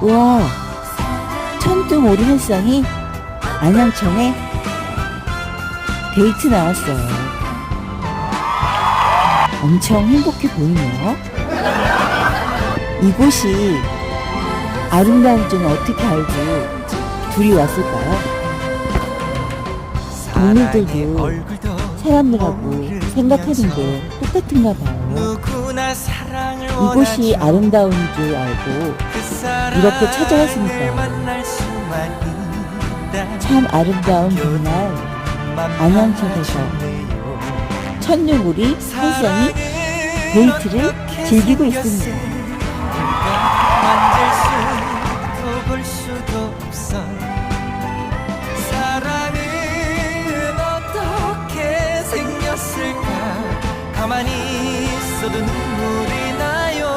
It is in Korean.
우와, 천둥 오리 헬성이 안양청에 데이트 나왔어요. 엄청 행복해 보이네요. 이곳이 아름다운 줄은 어떻게 알고 둘이 왔을까요? 동물들도 사람들하고 생각하는 게 똑같은가 봐요. 이곳이. 아름다운 줄 알고 그 이렇게 있다. 참 아름다운 봄날 안양청에서 천둥오리 헬성이 데이트를 즐기고 있습니다. 수도 없어 사